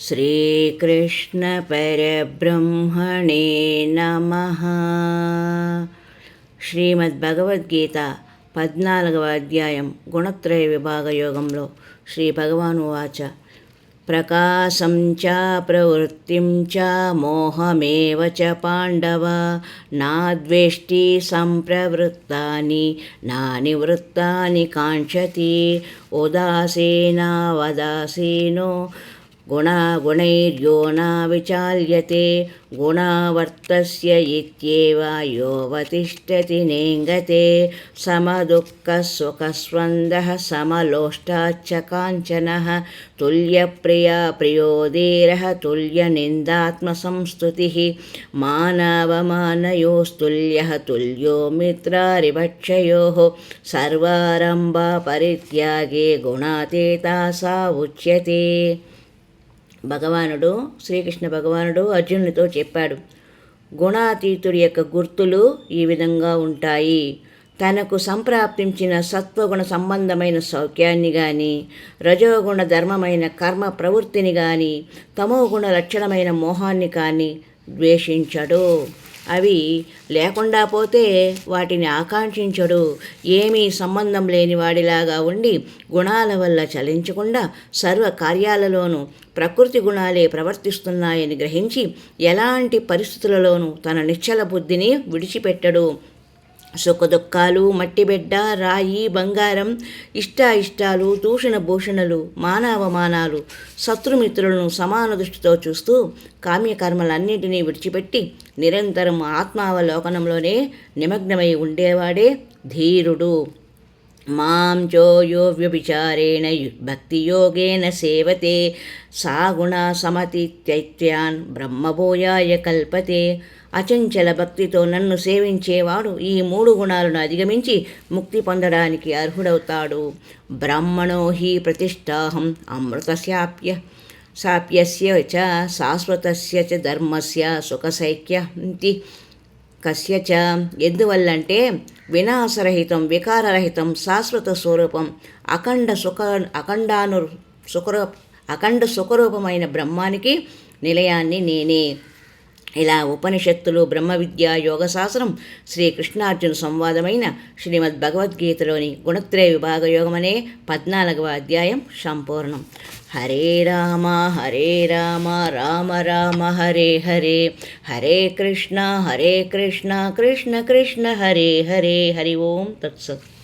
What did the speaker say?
శ్రీకృష్ణపరబ్రహ్మణే నమ. శ్రీమద్భగవద్గీత పద్నాలుగవ అధ్యాయం గుణత్రయ విభాగ యోగంలో శ్రీ భగవాను వాచ ప్రకాశం చ ప్రవృత్తిం చ మోహమేవ చ పాండవ నాద్వేష్టి సంప్రవృత్తాని నా నివృత్తాని కాంక్షతి ఉదాసీనావదాసీనో गुणागुणैर्यो न विचाल्यते गुणावर्तस्य इत्येव योऽवतिष्ठति नेङ्गते समदुःखसुखस्वन्दः समलोष्टाच्च काञ्चनः तुल्यप्रिया प्रियो धीरः तुल्यनिन्दात्मसंस्तुतिः मानवमानयोस्तुल्यः तुल्यो मित्रारिभक्षयोः सर्वारम्भा परित्यागे गुणातीता सा उच्यते భగవానుడు శ్రీకృష్ణ భగవానుడు అర్జునునితో చెప్పాడు గుణాతీతుడి యొక్క గుర్తులు ఈ విధంగా ఉంటాయి. తనకు సంప్రాప్తించిన సత్వగుణ సంబంధమైన సౌఖ్యాన్ని కానీ రజోగుణ ధర్మమైన కర్మ ప్రవృత్తిని కానీ తమోగుణ లక్షణమైన మోహాన్ని కానీ ద్వేషించడు. అవి లేకుండా పోతే వాటిని ఆకాంక్షించడు. ఏమీ సంబంధం లేని వాడిలాగా ఉండి గుణాల వల్ల చలించకుండా సర్వ కార్యాలలోనూ ప్రకృతి గుణాలే ప్రవర్తిస్తున్నాయని గ్రహించి ఎలాంటి పరిస్థితులలోనూ తన నిశ్చల బుద్ధిని విడిచిపెట్టడు. సుఖదుఖాలు మట్టిబిడ్డ రాయి బంగారం ఇష్టాయిష్టాలు దూషణ భూషణలు మానవమానాలు శత్రుమిత్రులను సమాన దృష్టితో చూస్తూ కామ్యకర్మలన్నింటినీ విడిచిపెట్టి నిరంతరం ఆత్మావలోకనంలోనే నిమగ్నమై ఉండేవాడే ధీరుడు. మాం చోయో వ్యభిచారేణ భక్తియోగేన సేవతే సా గుణ సమతిత్యైత్యాన్ బ్రహ్మబోయాయ కల్పతే అచంచల భక్తితో నన్ను సేవించేవాడు ఈ మూడు గుణాలను అధిగమించి ముక్తి పొందడానికి అర్హుడవుతాడు. బ్రాహ్మణో హి ప్రతిష్టాహం అమృతశాప్య శాప్యస్య చ శాశ్వతస్య చ ధర్మస్య సుఖసైక్యంతి కస్య ఎందువల్లంటే వినాశరహితం వికారరహితం శాశ్వత స్వరూపం అఖండ సుఖ అఖండాను సుఖరూప అఖండ సుఖరూపమైన బ్రహ్మానికి నిలయాన్ని నేనే. ఇలా ఉపనిషత్తులు బ్రహ్మ విద్య యోగశాస్త్రం శ్రీకృష్ణార్జున సంవాదమైన శ్రీమద్ భగవద్గీతలోని గుణత్రయ విభాగ యోగమనే పద్నాలుగవ అధ్యాయం సంపూర్ణం. హరే రామ హరే రామ రామ రామ హరే హరే. హరే కృష్ణ హరే కృష్ణ కృష్ణ కృష్ణ హరే హరే. హరి ఓం తత్సత్.